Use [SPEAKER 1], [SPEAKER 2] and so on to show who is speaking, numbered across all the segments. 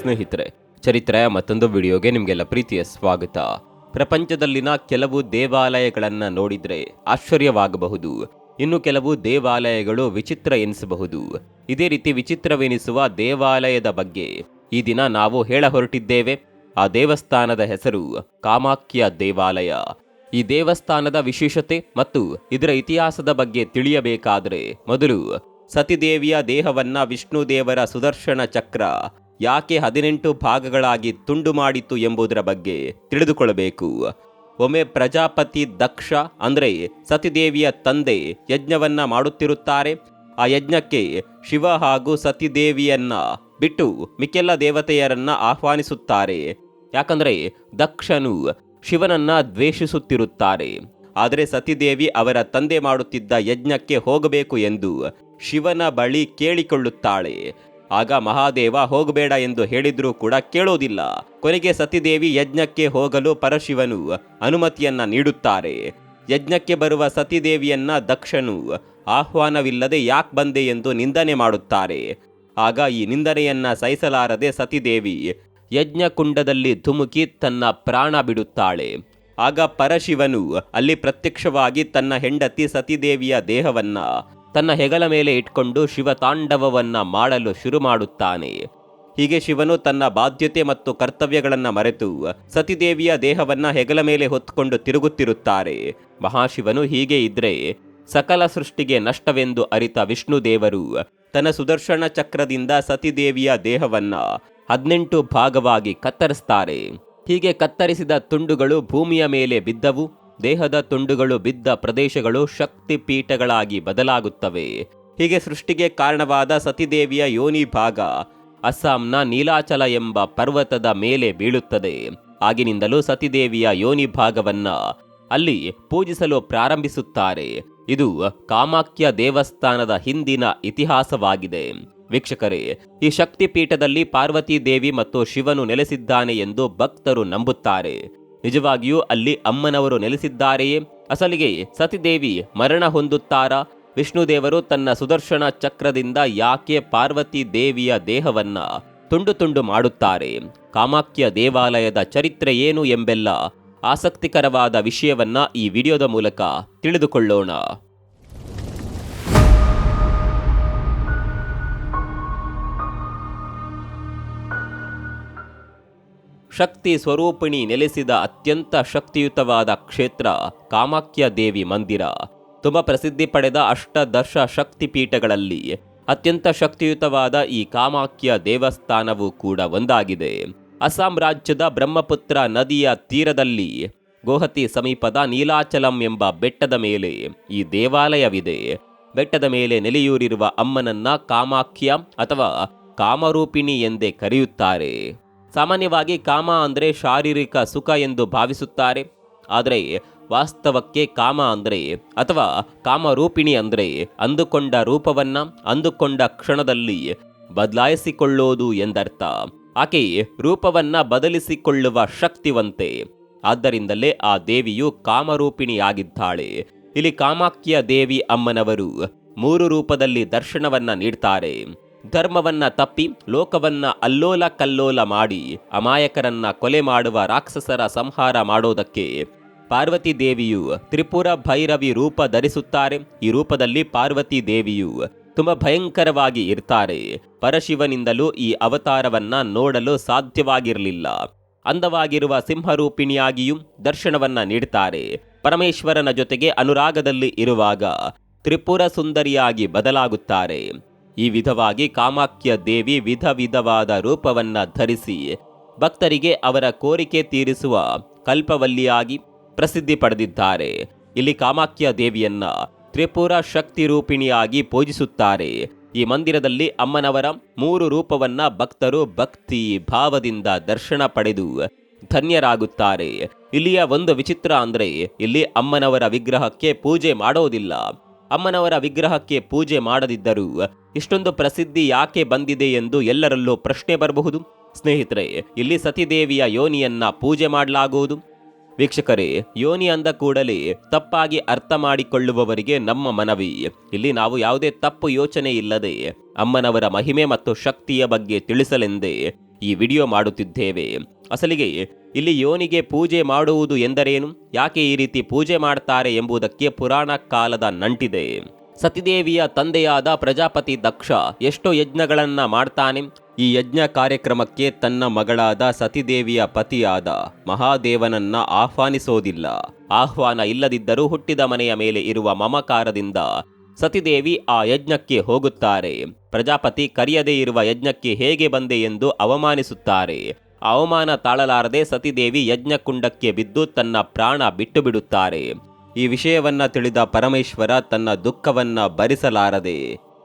[SPEAKER 1] ಸ್ನೇಹಿತರೆ ಚರಿತ್ರೆಯ ಮತ್ತೊಂದು ವಿಡಿಯೋಗೆ ನಿಮಗೆಲ್ಲ ಪ್ರೀತಿಯ ಸ್ವಾಗತ. ಪ್ರಪಂಚದಲ್ಲಿನ ಕೆಲವು ದೇವಾಲಯಗಳನ್ನು ನೋಡಿದ್ರೆ ಆಶ್ಚರ್ಯವಾಗಬಹುದು. ಇನ್ನು ಕೆಲವು ದೇವಾಲಯಗಳು ವಿಚಿತ್ರ ಎನಿಸಬಹುದು. ಇದೇ ರೀತಿ ವಿಚಿತ್ರವೆನಿಸುವ ದೇವಾಲಯದ ಬಗ್ಗೆ ಈ ದಿನ ನಾವು ಹೇಳ ಹೊರಟಿದ್ದೇವೆ. ಆ ದೇವಸ್ಥಾನದ ಹೆಸರು ಕಾಮಾಖ್ಯ ದೇವಾಲಯ. ಈ ದೇವಸ್ಥಾನದ ವಿಶೇಷತೆ ಮತ್ತು ಇದರ ಇತಿಹಾಸದ ಬಗ್ಗೆ ತಿಳಿಯಬೇಕಾದರೆ ಮೊದಲು ಸತಿದೇವಿಯ ದೇಹವನ್ನ ವಿಷ್ಣು ದೇವರ ಸುದರ್ಶನ ಚಕ್ರ ಯಾಕೆ ಹದಿನೆಂಟು ಭಾಗಗಳಾಗಿ ತುಂಡು ಮಾಡಿತು ಎಂಬುದರ ಬಗ್ಗೆ ತಿಳಿದುಕೊಳ್ಳಬೇಕು. ಒಮ್ಮೆ ಪ್ರಜಾಪತಿ ದಕ್ಷ ಅಂದರೆ ಸತಿದೇವಿಯ ತಂದೆ ಯಜ್ಞವನ್ನ ಮಾಡುತ್ತಿರುತ್ತಾರೆ. ಆ ಯಜ್ಞಕ್ಕೆ ಶಿವ ಹಾಗೂ ಸತಿದೇವಿಯನ್ನ ಬಿಟ್ಟು ಮಿಕ್ಕೆಲ್ಲ ದೇವತೆಯರನ್ನ ಆಹ್ವಾನಿಸುತ್ತಾರೆ. ಯಾಕಂದರೆ ದಕ್ಷನು ಶಿವನನ್ನ ದ್ವೇಷಿಸುತ್ತಿರುತ್ತಾರೆ. ಆದರೆ ಸತಿದೇವಿ ಅವರ ತಂದೆ ಮಾಡುತ್ತಿದ್ದ ಯಜ್ಞಕ್ಕೆ ಹೋಗಬೇಕು ಎಂದು ಶಿವನ ಬಳಿ ಕೇಳಿಕೊಳ್ಳುತ್ತಾಳೆ. ಆಗ ಮಹಾದೇವ ಹೋಗಬೇಡ ಎಂದು ಹೇಳಿದ್ರೂ ಕೂಡ ಕೇಳೋದಿಲ್ಲ. ಕೊನೆಗೆ ಸತಿದೇವಿ ಯಜ್ಞಕ್ಕೆ ಹೋಗಲು ಪರಶಿವನು ಅನುಮತಿಯನ್ನ ನೀಡುತ್ತಾರೆ. ಯಜ್ಞಕ್ಕೆ ಬರುವ ಸತಿದೇವಿಯನ್ನ ದಕ್ಷನು ಆಹ್ವಾನವಿಲ್ಲದೆ ಯಾಕೆ ಬಂದೆ ಎಂದು ನಿಂದನೆ ಮಾಡುತ್ತಾರೆ. ಆಗ ಈ ನಿಂದನೆಯನ್ನ ಸಹಿಸಲಾರದೆ ಸತಿದೇವಿ ಯಜ್ಞಕುಂಡದಲ್ಲಿ ಧುಮುಕಿ ತನ್ನ ಪ್ರಾಣ ಬಿಡುತ್ತಾಳೆ. ಆಗ ಪರಶಿವನು ಅಲ್ಲಿ ಪ್ರತ್ಯಕ್ಷವಾಗಿ ತನ್ನ ಹೆಂಡತಿ ಸತಿದೇವಿಯ ದೇಹವನ್ನ ತನ್ನ ಹೆಗಲ ಮೇಲೆ ಇಟ್ಕೊಂಡು ಶಿವತಾಂಡವವನ್ನ ಮಾಡಲು ಶುರು ಮಾಡುತ್ತಾನೆ. ಹೀಗೆ ಶಿವನು ತನ್ನ ಬಾಧ್ಯತೆ ಮತ್ತು ಕರ್ತವ್ಯಗಳನ್ನು ಮರೆತು ಸತಿದೇವಿಯ ದೇಹವನ್ನ ಹೆಗಲ ಮೇಲೆ ಹೊತ್ತುಕೊಂಡು ತಿರುಗುತ್ತಿರುತ್ತಾರೆ. ಮಹಾಶಿವನು ಹೀಗೆ ಇದ್ರೆ, ಸಕಲ ಸೃಷ್ಟಿಗೆ ನಷ್ಟವೆಂದು ಅರಿತ ವಿಷ್ಣು ದೇವರು ತನ್ನ ಸುದರ್ಶನ ಚಕ್ರದಿಂದ ಸತಿದೇವಿಯ ದೇಹವನ್ನ ಹದಿನೆಂಟು ಭಾಗವಾಗಿ ಕತ್ತರಿಸ್ತಾರೆ. ಹೀಗೆ ಕತ್ತರಿಸಿದ ತುಂಡುಗಳು ಭೂಮಿಯ ಮೇಲೆ ಬಿದ್ದವು. ದೇಹದ ತುಂಡುಗಳು ಬಿದ್ದ ಪ್ರದೇಶಗಳು ಶಕ್ತಿ ಪೀಠಗಳಾಗಿ ಬದಲಾಗುತ್ತವೆ. ಹೀಗೆ ಸೃಷ್ಟಿಗೆ ಕಾರಣವಾದ ಸತಿದೇವಿಯ ಯೋನಿ ಭಾಗ ಅಸ್ಸಾಂನ ನೀಲಾಚಲ ಎಂಬ ಪರ್ವತದ ಮೇಲೆ ಬೀಳುತ್ತದೆ. ಆಗಿನಿಂದಲೂ ಸತಿದೇವಿಯ ಯೋನಿ ಭಾಗವನ್ನ ಅಲ್ಲಿ ಪೂಜಿಸಲು ಪ್ರಾರಂಭಿಸುತ್ತಾರೆ. ಇದು ಕಾಮಾಖ್ಯ ದೇವಸ್ಥಾನದ ಹಿಂದಿನ ಇತಿಹಾಸವಾಗಿದೆ. ವೀಕ್ಷಕರೇ, ಈ ಶಕ್ತಿಪೀಠದಲ್ಲಿ ಪಾರ್ವತಿ ದೇವಿ ಮತ್ತು ಶಿವನು ನೆಲೆಸಿದ್ದಾನೆ ಎಂದು ಭಕ್ತರು ನಂಬುತ್ತಾರೆ. ನಿಜವಾಗಿಯೂ ಅಲ್ಲಿ ಅಮ್ಮನವರು ನೆಲೆಸಿದ್ದಾರೆಯೇ? ಅಸಲಿಗೆ ಸತಿದೇವಿ ಮರಣ ಹೊಂದುತ್ತಾರಾ? ವಿಷ್ಣುದೇವರು ತನ್ನ ಸುದರ್ಶನ ಚಕ್ರದಿಂದ ಯಾಕೆ ಪಾರ್ವತಿ ದೇವಿಯ ದೇಹವನ್ನ ತುಂಡು ತುಂಡು ಮಾಡುತ್ತಾರೆ? ಕಾಮಾಖ್ಯ ದೇವಾಲಯದ ಚರಿತ್ರೆ ಏನು ಎಂಬೆಲ್ಲ ಆಸಕ್ತಿಕರವಾದ ವಿಷಯವನ್ನ ಈ ವಿಡಿಯೋದ ಮೂಲಕ ತಿಳಿದುಕೊಳ್ಳೋಣ. ಶಕ್ತಿ ಸ್ವರೂಪಿಣಿ ನೆಲೆಸಿದ ಅತ್ಯಂತ ಶಕ್ತಿಯುತವಾದ ಕ್ಷೇತ್ರ ಕಾಮಾಖ್ಯ ದೇವಿ ಮಂದಿರ. ತುಂಬ ಪ್ರಸಿದ್ಧಿ ಪಡೆದ ಅಷ್ಟದಶ ಶಕ್ತಿಪೀಠಗಳಲ್ಲಿ ಅತ್ಯಂತ ಶಕ್ತಿಯುತವಾದ ಈ ಕಾಮಾಖ್ಯ ದೇವಸ್ಥಾನವು ಕೂಡ ಒಂದಾಗಿದೆ. ಅಸ್ಸಾಂ ರಾಜ್ಯದ ಬ್ರಹ್ಮಪುತ್ರ ನದಿಯ ತೀರದಲ್ಲಿ ಗೋಹತಿ ಸಮೀಪದ ನೀಲಾಚಲಂ ಎಂಬ ಬೆಟ್ಟದ ಮೇಲೆ ಈ ದೇವಾಲಯವಿದೆ. ಬೆಟ್ಟದ ಮೇಲೆ ನೆಲೆಯೂರಿರುವ ಅಮ್ಮನನ್ನ ಕಾಮಾಖ್ಯ ಅಥವಾ ಕಾಮರೂಪಿಣಿ ಎಂದೇ ಕರೆಯುತ್ತಾರೆ. ಸಾಮಾನ್ಯವಾಗಿ ಕಾಮ ಅಂದರೆ ಶಾರೀರಿಕ ಸುಖ ಎಂದು ಭಾವಿಸುತ್ತಾರೆ. ಆದರೆ ವಾಸ್ತವಕ್ಕೆ ಕಾಮ ಅಂದರೆ ಅಥವಾ ಕಾಮರೂಪಿಣಿ ಅಂದರೆ ಅಂದುಕೊಂಡ ರೂಪವನ್ನು ಅಂದುಕೊಂಡ ಕ್ಷಣದಲ್ಲಿ ಬದಲಾಯಿಸಿಕೊಳ್ಳೋದು ಎಂದರ್ಥ. ಆಕೆ ರೂಪವನ್ನ ಬದಲಿಸಿಕೊಳ್ಳುವ ಶಕ್ತಿವಂತೆ. ಆದ್ದರಿಂದಲೇ ಆ ದೇವಿಯು ಕಾಮರೂಪಿಣಿಯಾಗಿದ್ದಾಳೆ. ಇಲ್ಲಿ ಕಾಮಾಕ್ಯ ದೇವಿ ಅಮ್ಮನವರು ಮೂರು ರೂಪದಲ್ಲಿ ದರ್ಶನವನ್ನ ನೀಡ್ತಾರೆ. ಧರ್ಮವನ್ನ ತಪ್ಪಿ ಲೋಕವನ್ನ ಅಲ್ಲೋಲ ಕಲ್ಲೋಲ ಮಾಡಿ ಅಮಾಯಕರನ್ನ ಕೊಲೆ ಮಾಡುವ ರಾಕ್ಷಸರ ಸಂಹಾರ ಮಾಡೋದಕ್ಕೆ ಪಾರ್ವತಿ ದೇವಿಯು ತ್ರಿಪುರ ಭೈರವಿ ರೂಪ ಧರಿಸುತ್ತಾರೆ. ಈ ರೂಪದಲ್ಲಿ ಪಾರ್ವತಿ ದೇವಿಯು ತುಂಬ ಭಯಂಕರವಾಗಿ ಇರ್ತಾರೆ. ಪರಶಿವನಿಂದಲೂ ಈ ಅವತಾರವನ್ನ ನೋಡಲು ಸಾಧ್ಯವಾಗಿರಲಿಲ್ಲ. ಅಂದವಾಗಿರುವ ಸಿಂಹರೂಪಿಣಿಯಾಗಿಯೂ ದರ್ಶನವನ್ನ ನೀಡುತ್ತಾರೆ ಪರಮೇಶ್ವರನ ಜೊತೆಗೆ ಅನುರಾಗದಲ್ಲಿ ಇರುವಾಗ ತ್ರಿಪುರ ಸುಂದರಿಯಾಗಿ ಬದಲಾಗುತ್ತಾರೆ. ಈ ವಿಧವಾಗಿ ಕಾಮಾಖ್ಯ ದೇವಿ ವಿಧ ವಿಧವಾದ ರೂಪವನ್ನ ಧರಿಸಿ ಭಕ್ತರಿಗೆ ಅವರ ಕೋರಿಕೆ ತೀರಿಸುವ ಕಲ್ಪವಲ್ಲಿಯಾಗಿ ಪ್ರಸಿದ್ಧಿ ಪಡೆದಿದ್ದಾರೆ. ಇಲ್ಲಿ ಕಾಮಾಖ್ಯ ದೇವಿಯನ್ನ ತ್ರಿಪುರ ಶಕ್ತಿ ರೂಪಿಣಿಯಾಗಿ ಪೂಜಿಸುತ್ತಾರೆ. ಈ ಮಂದಿರದಲ್ಲಿ ಅಮ್ಮನವರ ಮೂರು ರೂಪವನ್ನ ಭಕ್ತರು ಭಕ್ತಿ ಭಾವದಿಂದ ದರ್ಶನ ಪಡೆದು ಧನ್ಯರಾಗುತ್ತಾರೆ. ಇಲ್ಲಿಯ ಒಂದು ವಿಚಿತ್ರ ಅಂದ್ರೆ ಇಲ್ಲಿ ಅಮ್ಮನವರ ವಿಗ್ರಹಕ್ಕೆ ಪೂಜೆ ಮಾಡೋದಿಲ್ಲ. ಅಮ್ಮನವರ ವಿಗ್ರಹಕ್ಕೆ ಪೂಜೆ ಮಾಡದಿದ್ದರು ಇಷ್ಟೊಂದು ಪ್ರಸಿದ್ಧಿ ಯಾಕೆ ಬಂದಿದೆ ಎಂದು ಎಲ್ಲರಲ್ಲೂ ಪ್ರಶ್ನೆ ಬರಬಹುದು. ಸ್ನೇಹಿತರೆ, ಇಲ್ಲಿ ಸತಿದೇವಿಯ ಯೋನಿಯನ್ನ ಪೂಜೆ ಮಾಡಲಾಗುವುದು. ವೀಕ್ಷಕರೇ, ಯೋನಿ ಅಂದ ಕೂಡಲೇ ತಪ್ಪಾಗಿ ಅರ್ಥ ಮಾಡಿಕೊಳ್ಳುವವರಿಗೆ ನಮ್ಮ ಮನವಿ. ಇಲ್ಲಿ ನಾವು ಯಾವುದೇ ತಪ್ಪು ಯೋಚನೆ ಇಲ್ಲದೆ ಅಮ್ಮನವರ ಮಹಿಮೆ ಮತ್ತು ಶಕ್ತಿಯ ಬಗ್ಗೆ ತಿಳಿಸಲೆಂದೇ ಈ ವಿಡಿಯೋ ಮಾಡುತ್ತಿದ್ದೇವೆ. ಅಸಲಿಗೆ ಇಲ್ಲಿ ಯೋನಿಗೆ ಪೂಜೆ ಮಾಡುವುದು ಎಂದರೇನು? ಯಾಕೆ ಈ ರೀತಿ ಪೂಜೆ ಮಾಡ್ತಾರೆ ಎಂಬುದಕ್ಕೆ ಪುರಾಣ ಕಾಲದ ನಂಟಿದೆ. ಸತಿದೇವಿಯ ತಂದೆಯಾದ ಪ್ರಜಾಪತಿ ದಕ್ಷ ಎಷ್ಟೋ ಯಜ್ಞಗಳನ್ನ ಮಾಡ್ತಾನೆ. ಈ ಯಜ್ಞ ಕಾರ್ಯಕ್ರಮಕ್ಕೆ ತನ್ನ ಮಗಳಾದ ಸತಿದೇವಿಯ ಪತಿಯಾದ ಮಹಾದೇವನನ್ನ ಆಹ್ವಾನಿಸೋದಿಲ್ಲ. ಆಹ್ವಾನ ಇಲ್ಲದಿದ್ದರೂ ಹುಟ್ಟಿದ ಮನೆಯ ಮೇಲೆ ಇರುವ ಮಮಕಾರದಿಂದ ಸತಿದೇವಿ ಆ ಯಜ್ಞಕ್ಕೆ ಹೋಗುತ್ತಾರೆ. ಪ್ರಜಾಪತಿ ಕರೆಯದೇ ಇರುವ ಯಜ್ಞಕ್ಕೆ ಹೇಗೆ ಬಂದೆ ಎಂದು ಅವಮಾನಿಸುತ್ತಾರೆ. ಅವಮಾನ ತಾಳಲಾರದೆ ಸತಿದೇವಿ ಯಜ್ಞಕುಂಡಕ್ಕೆ ಬಿದ್ದು ತನ್ನ ಪ್ರಾಣ ಬಿಟ್ಟು ಬಿಡುತ್ತಾರೆ ಈ ವಿಷಯವನ್ನ ತಿಳಿದ ಪರಮೇಶ್ವರ ತನ್ನ ದುಃಖವನ್ನ ಭರಿಸಲಾರದೆ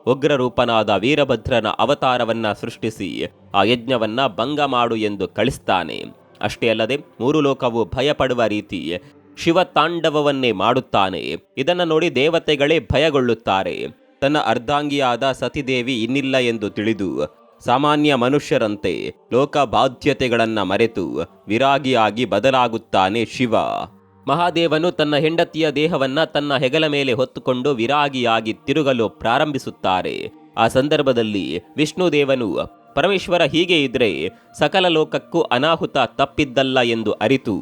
[SPEAKER 1] ಉಗ್ರ ರೂಪನಾದ ವೀರಭದ್ರನ ಅವತಾರವನ್ನ ಸೃಷ್ಟಿಸಿ, ಆ ಯಜ್ಞವನ್ನ ಭಂಗ ಮಾಡು ಎಂದು ಕಳಿಸ್ತಾನೆ. ಅಷ್ಟೇ ಅಲ್ಲದೆ ಮೂರು ಲೋಕವು ಭಯಪಡುವ ರೀತಿ ಶಿವ ತಾಂಡವವನ್ನೇ ಮಾಡುತ್ತಾನೆ. ಇದನ್ನು ನೋಡಿ ದೇವತೆಗಳೇ ಭಯಗೊಳ್ಳುತ್ತಾರೆ. ತನ್ನ ಅರ್ಧಾಂಗಿಯಾದ ಸತಿದೇವಿ ಇನ್ನಿಲ್ಲ ಎಂದು ತಿಳಿದು, ಸಾಮಾನ್ಯ ಮನುಷ್ಯರಂತೆ ಲೋಕ ಬಾಧ್ಯತೆಗಳನ್ನು ಮರೆತು ವಿರಾಗಿಯಾಗಿ ಬದಲಾಗುತ್ತಾನೆ ಶಿವ. ಮಹಾದೇವನು ತನ್ನ ಹೆಂಡತಿಯ ದೇಹವನ್ನ ತನ್ನ ಹೆಗಲ ಮೇಲೆ ಹೊತ್ತುಕೊಂಡು ವಿರಾಗಿಯಾಗಿ ತಿರುಗಲು ಪ್ರಾರಂಭಿಸುತ್ತಾರೆ. ಆ ಸಂದರ್ಭದಲ್ಲಿ ವಿಷ್ಣುದೇವನು, ಪರಮೇಶ್ವರ ಹೀಗೆ ಇದ್ರೆ ಸಕಲ ಲೋಕಕ್ಕೂ ಅನಾಹುತ ತಪ್ಪಿದ್ದಲ್ಲ ಎಂದು ಅರಿತು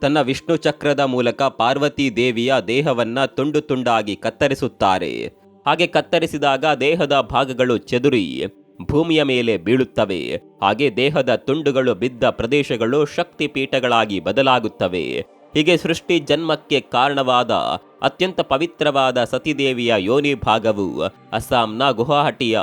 [SPEAKER 1] ತನ್ನ ವಿಷ್ಣು ಚಕ್ರದ ಮೂಲಕ ಪಾರ್ವತಿ ದೇವಿಯ ದೇಹವನ್ನ ತುಂಡು ತುಂಡಾಗಿ ಕತ್ತರಿಸುತ್ತಾರೆ. ಹಾಗೆ ಕತ್ತರಿಸಿದಾಗ ದೇಹದ ಭಾಗಗಳು ಚೆದುರಿ, ಭೂಮಿಯ ಮೇಲೆ ಬೀಳುತ್ತವೆ. ಹಾಗೆ ದೇಹದ ತುಂಡುಗಳು ಬಿದ್ದ ಪ್ರದೇಶಗಳು ಶಕ್ತಿ ಪೀಠಗಳಾಗಿ ಬದಲಾಗುತ್ತವೆ. ಹೀಗೆ ಸೃಷ್ಟಿ ಜನ್ಮಕ್ಕೆ ಕಾರಣವಾದ, ಅತ್ಯಂತ ಪವಿತ್ರವಾದ ಸತಿದೇವಿಯ ಯೋನಿ ಭಾಗವು ಅಸ್ಸಾಂನ ಗುವಾಹಟಿಯ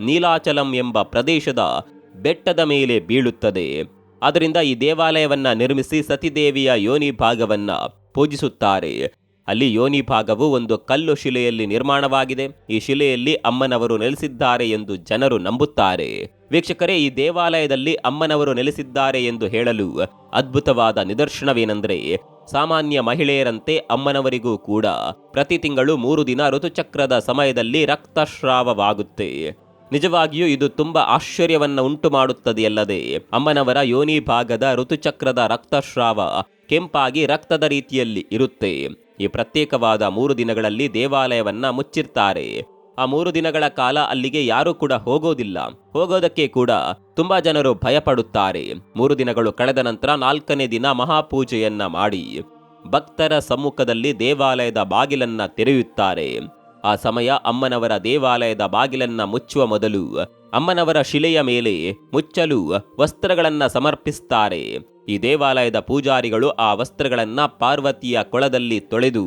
[SPEAKER 1] ನೀಲಾಚಲಂ ಎಂಬ ಪ್ರದೇಶದ ಬೆಟ್ಟದ ಮೇಲೆ ಬೀಳುತ್ತದೆ. ಆದ್ದರಿಂದ ಈ ದೇವಾಲಯವನ್ನ ನಿರ್ಮಿಸಿ ಸತಿದೇವಿಯ ಯೋನಿ ಭಾಗವನ್ನ ಪೂಜಿಸುತ್ತಾರೆ. ಅಲ್ಲಿ ಯೋನಿ ಭಾಗವು ಒಂದು ಕಲ್ಲು ಶಿಲೆಯಲ್ಲಿ ನಿರ್ಮಾಣವಾಗಿದೆ. ಈ ಶಿಲೆಯಲ್ಲಿ ಅಮ್ಮನವರು ನೆಲೆಸಿದ್ದಾರೆ ಎಂದು ಜನರು ನಂಬುತ್ತಾರೆ. ವೀಕ್ಷಕರೇ, ಈ ದೇವಾಲಯದಲ್ಲಿ ಅಮ್ಮನವರು ನೆಲೆಸಿದ್ದಾರೆ ಎಂದು ಹೇಳಲು ಅದ್ಭುತವಾದ ನಿದರ್ಶನವೇನೆಂದರೆ, ಸಾಮಾನ್ಯ ಮಹಿಳೆಯರಂತೆ ಅಮ್ಮನವರಿಗೂ ಕೂಡ ಪ್ರತಿ ತಿಂಗಳು ಮೂರು ದಿನ ಋತುಚಕ್ರದ ಸಮಯದಲ್ಲಿ ರಕ್ತಸ್ರಾವವಾಗುತ್ತೆ. ನಿಜವಾಗಿಯೂ ಇದು ತುಂಬಾ ಆಶ್ಚರ್ಯವನ್ನು ಉಂಟು ಮಾಡುತ್ತದೆಯಲ್ಲದೆ ಅಮ್ಮನವರ ಯೋನಿ ಭಾಗದ ಋತುಚಕ್ರದ ರಕ್ತಸ್ರಾವ ಕೆಂಪಾಗಿ ರಕ್ತದ ರೀತಿಯಲ್ಲಿ ಇರುತ್ತೆ. ಈ ಪ್ರತ್ಯೇಕವಾದ ಮೂರು ದಿನಗಳಲ್ಲಿ ದೇವಾಲಯವನ್ನ ಮುಚ್ಚಿರ್ತಾರೆ. ಆ ಮೂರು ದಿನಗಳ ಕಾಲ ಅಲ್ಲಿಗೆ ಯಾರೂ ಕೂಡ ಹೋಗೋದಿಲ್ಲ. ಹೋಗೋದಕ್ಕೆ ಕೂಡ ತುಂಬಾ ಜನರು ಭಯಪಡುತ್ತಾರೆ. ಮೂರು ದಿನಗಳು ಕಳೆದ ನಂತರ ನಾಲ್ಕನೇ ದಿನ ಮಹಾಪೂಜೆಯನ್ನ ಮಾಡಿ ಭಕ್ತರ ಸಮ್ಮುಖದಲ್ಲಿ ದೇವಾಲಯದ ಬಾಗಿಲನ್ನ ತೆರೆಯುತ್ತಾರೆ. ಆ ಸಮಯ ಅಮ್ಮನವರ ದೇವಾಲಯದ ಬಾಗಿಲನ್ನ ಮುಚ್ಚುವ ಮೊದಲು ಅಮ್ಮನವರ ಶಿಲೆಯ ಮೇಲೆ ಮುಚ್ಚಲು ವಸ್ತ್ರಗಳನ್ನ ಸಮರ್ಪಿಸ್ತಾರೆ. ಈ ದೇವಾಲಯದ ಪೂಜಾರಿಗಳು ಆ ವಸ್ತ್ರಗಳನ್ನ ಪಾರ್ವತಿಯ ಕೊಳದಲ್ಲಿ ತೊಳೆದು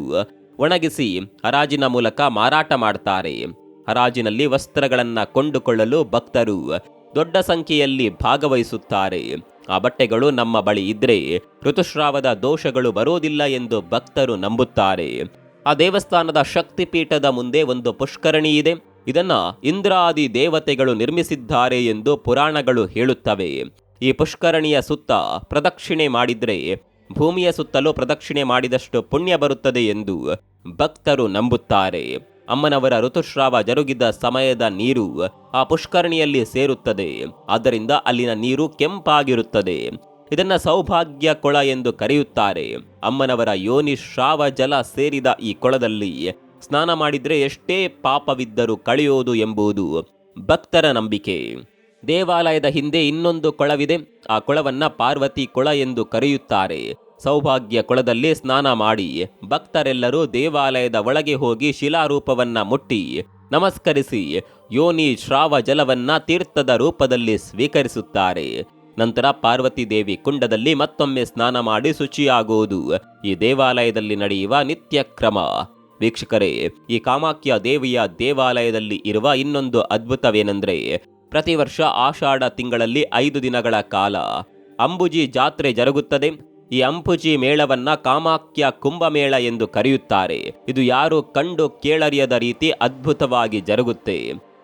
[SPEAKER 1] ಒಣಗಿಸಿ ಹರಾಜಿನ ಮೂಲಕ ಮಾರಾಟ ಮಾಡ್ತಾರೆ. ಹರಾಜಿನಲ್ಲಿ ವಸ್ತ್ರಗಳನ್ನ ಕೊಂಡುಕೊಳ್ಳಲು ಭಕ್ತರು ದೊಡ್ಡ ಸಂಖ್ಯೆಯಲ್ಲಿ ಭಾಗವಹಿಸುತ್ತಾರೆ. ಆ ಬಟ್ಟೆಗಳು ನಮ್ಮ ಬಳಿ ಇದ್ರೆ ಋತುಸ್ರಾವದ ದೋಷಗಳು ಬರೋದಿಲ್ಲ ಎಂದು ಭಕ್ತರು ನಂಬುತ್ತಾರೆ. ಆ ದೇವಸ್ಥಾನದ ಶಕ್ತಿಪೀಠದ ಮುಂದೆ ಒಂದು ಪುಷ್ಕರಣಿ ಇದೆ. ಇದನ್ನ ಇಂದ್ರಾದಿ ದೇವತೆಗಳು ನಿರ್ಮಿಸಿದ್ದಾರೆ ಎಂದು ಪುರಾಣಗಳು ಹೇಳುತ್ತವೆ. ಈ ಪುಷ್ಕರಣಿಯ ಸುತ್ತ ಪ್ರದಕ್ಷಿಣೆ ಮಾಡಿದರೆ, ಭೂಮಿಯ ಸುತ್ತಲೂ ಪ್ರದಕ್ಷಿಣೆ ಮಾಡಿದಷ್ಟು ಪುಣ್ಯ ಬರುತ್ತದೆ ಎಂದು ಭಕ್ತರು ನಂಬುತ್ತಾರೆ. ಅಮ್ಮನವರ ಋತುಸ್ರಾವ ಜರುಗಿದ ಸಮಯದ ನೀರು ಆ ಪುಷ್ಕರಣಿಯಲ್ಲಿ ಸೇರುತ್ತದೆ. ಆದ್ದರಿಂದ ಅಲ್ಲಿನ ನೀರು ಕೆಂಪಾಗಿರುತ್ತದೆ. ಇದನ್ನ ಸೌಭಾಗ್ಯ ಕೊಳ ಎಂದು ಕರೆಯುತ್ತಾರೆ. ಅಮ್ಮನವರ ಯೋನಿ ಶ್ರಾವ ಜಲ ಸೇರಿದ ಈ ಕೊಳದಲ್ಲಿ ಸ್ನಾನ ಮಾಡಿದರೆ ಎಷ್ಟೇ ಪಾಪವಿದ್ದರೂ ಕಳೆಯೋದು ಎಂಬುದು ಭಕ್ತರ ನಂಬಿಕೆ. ದೇವಾಲಯದ ಹಿಂದೆ ಇನ್ನೊಂದು ಕೊಳವಿದೆ. ಆ ಕೊಳವನ್ನು ಪಾರ್ವತಿ ಕೊಳ ಎಂದು ಕರೆಯುತ್ತಾರೆ. ಸೌಭಾಗ್ಯ ಕೊಳದಲ್ಲಿ ಸ್ನಾನ ಮಾಡಿ ಭಕ್ತರೆಲ್ಲರೂ ದೇವಾಲಯದ ಒಳಗೆ ಹೋಗಿ ಶಿಲಾರೂಪವನ್ನು ಮುಟ್ಟಿ ನಮಸ್ಕರಿಸಿ ಯೋನಿ ಶ್ರಾವ ಜಲವನ್ನ ತೀರ್ಥದ ರೂಪದಲ್ಲಿ ಸ್ವೀಕರಿಸುತ್ತಾರೆ. ನಂತರ ಪಾರ್ವತಿ ದೇವಿ ಕುಂಡದಲ್ಲಿ ಮತ್ತೊಮ್ಮೆ ಸ್ನಾನ ಮಾಡಿ ಶುಚಿಯಾಗುವುದು. ಈ ದೇವಾಲಯದಲ್ಲಿ ನಡೆಯುವ ನಿತ್ಯ ಕ್ರಮ ವೀಕ್ಷಕರೇ, ಈ ಕಾಮಾಖ್ಯ ದೇವಿಯ ದೇವಾಲಯದಲ್ಲಿ ಇರುವ ಇನ್ನೊಂದು ಅದ್ಭುತವೇನೆಂದರೆ, ಪ್ರತಿ ವರ್ಷ ಆಷಾಢ ತಿಂಗಳಲ್ಲಿ ಐದು ದಿನಗಳ ಕಾಲ ಅಂಬುಜಿ ಜಾತ್ರೆ ಜರುಗುತ್ತದೆ. ಈ ಅಂಬುಜಿ ಮೇಳವನ್ನ ಕಾಮಾಖ್ಯ ಕುಂಭಮೇಳ ಎಂದು ಕರೆಯುತ್ತಾರೆ. ಇದು ಯಾರು ಕಂಡು ಕೇಳರಿಯದ ರೀತಿ ಅದ್ಭುತವಾಗಿ ಜರುಗುತ್ತೆ.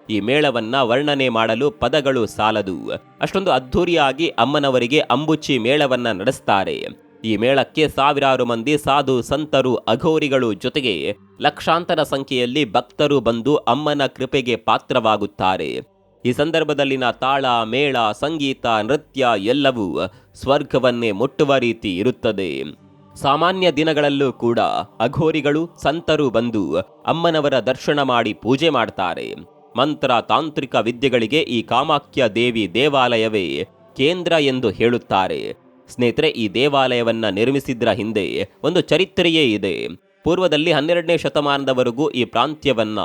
[SPEAKER 1] ಈ ಮೇಳವನ್ನ ವರ್ಣನೆ ಮಾಡಲು ಪದಗಳು ಸಾಲದು. ಅಷ್ಟೊಂದು ಅದ್ಧೂರಿಯಾಗಿ ಅಮ್ಮನವರಿಗೆ ಅಂಬುಚ್ಚಿ ಮೇಳವನ್ನ ನಡೆಸ್ತಾರೆ. ಈ ಮೇಳಕ್ಕೆ ಸಾವಿರಾರು ಮಂದಿ ಸಾಧು ಸಂತರು ಅಘೋರಿಗಳು ಜೊತೆಗೆ ಲಕ್ಷಾಂತರ ಸಂಖ್ಯೆಯಲ್ಲಿ ಭಕ್ತರು ಬಂದು ಅಮ್ಮನ ಕೃಪೆಗೆ ಪಾತ್ರವಾಗುತ್ತಾರೆ. ಈ ಸಂದರ್ಭದಲ್ಲಿನ ತಾಳ, ಮೇಳ, ಸಂಗೀತ, ನೃತ್ಯ ಎಲ್ಲವೂ ಸ್ವರ್ಗವನ್ನೇ ಮುಟ್ಟುವ ರೀತಿ ಇರುತ್ತದೆ. ಸಾಮಾನ್ಯ ದಿನಗಳಲ್ಲೂ ಕೂಡ ಅಘೋರಿಗಳು, ಸಂತರು ಬಂದು ಅಮ್ಮನವರ ದರ್ಶನ ಮಾಡಿ ಪೂಜೆ ಮಾಡ್ತಾರೆ. ಮಂತ್ರ ತಾಂತ್ರಿಕ ವಿದ್ಯೆಗಳಿಗೆ ಈ ಕಾಮಾಖ್ಯ ದೇವಿ ದೇವಾಲಯವೇ ಕೇಂದ್ರ ಎಂದು ಹೇಳುತ್ತಾರೆ. ಸ್ನೇಹಿತರೆ, ಈ ದೇವಾಲಯವನ್ನ ನಿರ್ಮಿಸಿದ್ರ ಹಿಂದೆ ಒಂದು ಚರಿತ್ರೆಯೇ ಇದೆ. ಪೂರ್ವದಲ್ಲಿ ಹನ್ನೆರಡನೇ ಶತಮಾನದವರೆಗೂ ಈ ಪ್ರಾಂತ್ಯವನ್ನ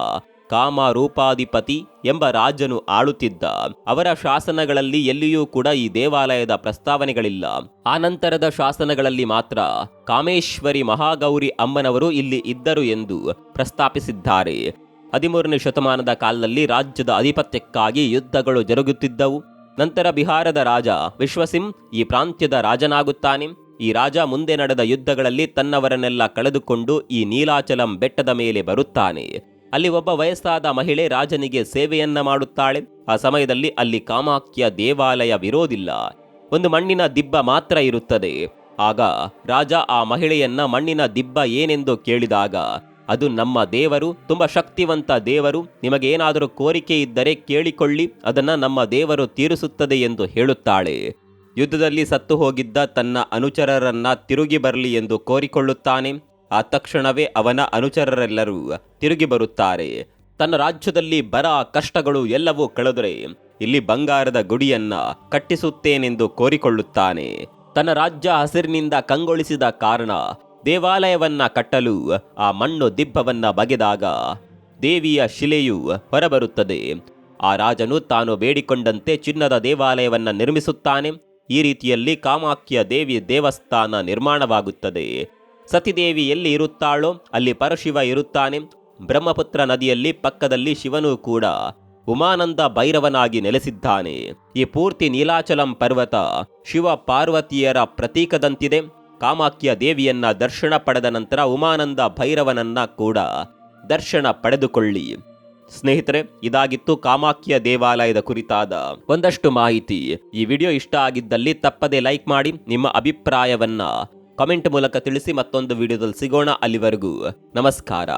[SPEAKER 1] ಕಾಮರೂಪಾಧಿಪತಿ ಎಂಬ ರಾಜನು ಆಳುತ್ತಿದ್ದ. ಅವರ ಶಾಸನಗಳಲ್ಲಿ ಎಲ್ಲಿಯೂ ಕೂಡ ಈ ದೇವಾಲಯದ ಪ್ರಸ್ತಾವನೆಗಳಿಲ್ಲ. ಆನಂತರದ ಶಾಸನಗಳಲ್ಲಿ ಮಾತ್ರ ಕಾಮೇಶ್ವರಿ ಮಹಾಗೌರಿ ಅಮ್ಮನವರು ಇಲ್ಲಿ ಇದ್ದರು ಎಂದು ಪ್ರಸ್ತಾಪಿಸಿದ್ದಾರೆ. ಹದಿಮೂರನೇ ಶತಮಾನದ ಕಾಲದಲ್ಲಿ ರಾಜ್ಯದ ಆಧಿಪತ್ಯಕ್ಕಾಗಿ ಯುದ್ಧಗಳು ಜರುಗುತ್ತಿದ್ದವು. ನಂತರ ಬಿಹಾರದ ರಾಜ ವಿಶ್ವಸಿಂ ಈ ಪ್ರಾಂತ್ಯದ ರಾಜನಾಗುತ್ತಾನೆ. ಈ ರಾಜ ಮುಂದೆ ನಡೆದ ಯುದ್ಧಗಳಲ್ಲಿ ತನ್ನವರನ್ನೆಲ್ಲ ಕಳೆದುಕೊಂಡು ಈ ನೀಲಾಚಲಂ ಬೆಟ್ಟದ ಮೇಲೆ ಬರುತ್ತಾನೆ. ಅಲ್ಲಿ ಒಬ್ಬ ವಯಸ್ಸಾದ ಮಹಿಳೆ ರಾಜನಿಗೆ ಸೇವೆಯನ್ನ ಮಾಡುತ್ತಾಳೆ. ಆ ಸಮಯದಲ್ಲಿ ಅಲ್ಲಿ ಕಾಮಾಖ್ಯ ದೇವಾಲಯವಿರೋದಿಲ್ಲ ಒಂದು ಮಣ್ಣಿನ ದಿಬ್ಬ ಮಾತ್ರ ಇರುತ್ತದೆ. ಆಗ ರಾಜ ಆ ಮಹಿಳೆಯನ್ನ ಮಣ್ಣಿನ ದಿಬ್ಬ ಏನೆಂದು ಕೇಳಿದಾಗ ಅದು ನಮ್ಮ ದೇವರು, ತುಂಬಾ ಶಕ್ತಿವಂತ ದೇವರು. ನಿಮಗೇನಾದರೂ ಕೋರಿಕೆ ಇದ್ದರೆ ಕೇಳಿಕೊಳ್ಳಿ, ಅದನ್ನು ನಮ್ಮ ದೇವರು ತೀರಿಸುತ್ತದೆ ಎಂದು ಹೇಳುತ್ತಾಳೆ. ಯುದ್ಧದಲ್ಲಿ ಸತ್ತು ಹೋಗಿದ್ದ ತನ್ನ ಅನುಚರರನ್ನ ತಿರುಗಿ ಬರಲಿ ಎಂದು ಕೋರಿಕೊಳ್ಳುತ್ತಾನೆ. ಆ ತಕ್ಷಣವೇ ಅವನ ಅನುಚರರೆಲ್ಲರೂ ತಿರುಗಿ ಬರುತ್ತಾರೆ. ತನ್ನ ರಾಜ್ಯದಲ್ಲಿ ಬರ, ಕಷ್ಟಗಳು ಎಲ್ಲವೂ ಕಳೆದರೆ ಇಲ್ಲಿ ಬಂಗಾರದ ಗುಡಿಯನ್ನ ಕಟ್ಟಿಸುತ್ತೇನೆಂದು ಕೋರಿಕೊಳ್ಳುತ್ತಾನೆ. ತನ್ನ ರಾಜ್ಯ ಹಸಿರಿನಿಂದ ಕಂಗೊಳಿಸಿದ ಕಾರಣ ದೇವಾಲಯವನ್ನ ಕಟ್ಟಲು, ಆ ಮಣ್ಣು ದಿಬ್ಬವನ್ನ ಬಗೆದಾಗ ದೇವಿಯ ಶಿಲೆಯು ಹೊರಬರುತ್ತದೆ. ಆ ರಾಜನು ತಾನು ಬೇಡಿಕೊಂಡಂತೆ ಚಿನ್ನದ ದೇವಾಲಯವನ್ನ ನಿರ್ಮಿಸುತ್ತಾನೆ. ಈ ರೀತಿಯಲ್ಲಿ ಕಾಮಾಖ್ಯ ದೇವಿ ದೇವಸ್ಥಾನ ನಿರ್ಮಾಣವಾಗುತ್ತದೆ. ಸತಿದೇವಿ ಎಲ್ಲಿ ಇರುತ್ತಾಳೋ, ಅಲ್ಲಿ ಪರಶಿವ ಇರುತ್ತಾನೆ. ಬ್ರಹ್ಮಪುತ್ರ ನದಿಯಲ್ಲಿ ಪಕ್ಕದಲ್ಲಿ ಶಿವನೂ ಕೂಡ ಉಮಾನಂದ ಭೈರವನಾಗಿ ನೆಲೆಸಿದ್ದಾನೆ. ಈ ಪೂರ್ತಿ ನೀಲಾಚಲಂ ಪರ್ವತ ಶಿವ ಪಾರ್ವತಿಯರ ಪ್ರತೀಕದಂತಿದೆ. ಕಾಮಾಖ್ಯ ದೇವಿಯನ್ನ ದರ್ಶನ ಪಡೆದ ನಂತರ ಉಮಾನಂದ ಭೈರವನನ್ನ ಕೂಡ ದರ್ಶನ ಪಡೆದುಕೊಳ್ಳಿ. ಸ್ನೇಹಿತರೆ, ಇದಾಗಿತ್ತು ಕಾಮಾಕ್ಯ ದೇವಾಲಯದ ಕುರಿತಾದ ಒಂದಷ್ಟು ಮಾಹಿತಿ. ಈ ವಿಡಿಯೋ ಇಷ್ಟ ಆಗಿದ್ದಲ್ಲಿ ತಪ್ಪದೆ ಲೈಕ್ ಮಾಡಿ, ನಿಮ್ಮ ಅಭಿಪ್ರಾಯವನ್ನ ಕಮೆಂಟ್ ಮೂಲಕ ತಿಳಿಸಿ ಮತ್ತೊಂದು ವಿಡಿಯೋದಲ್ಲಿ ಸಿಗೋಣ ಅಲ್ಲಿವರೆಗೂ. ನಮಸ್ಕಾರ.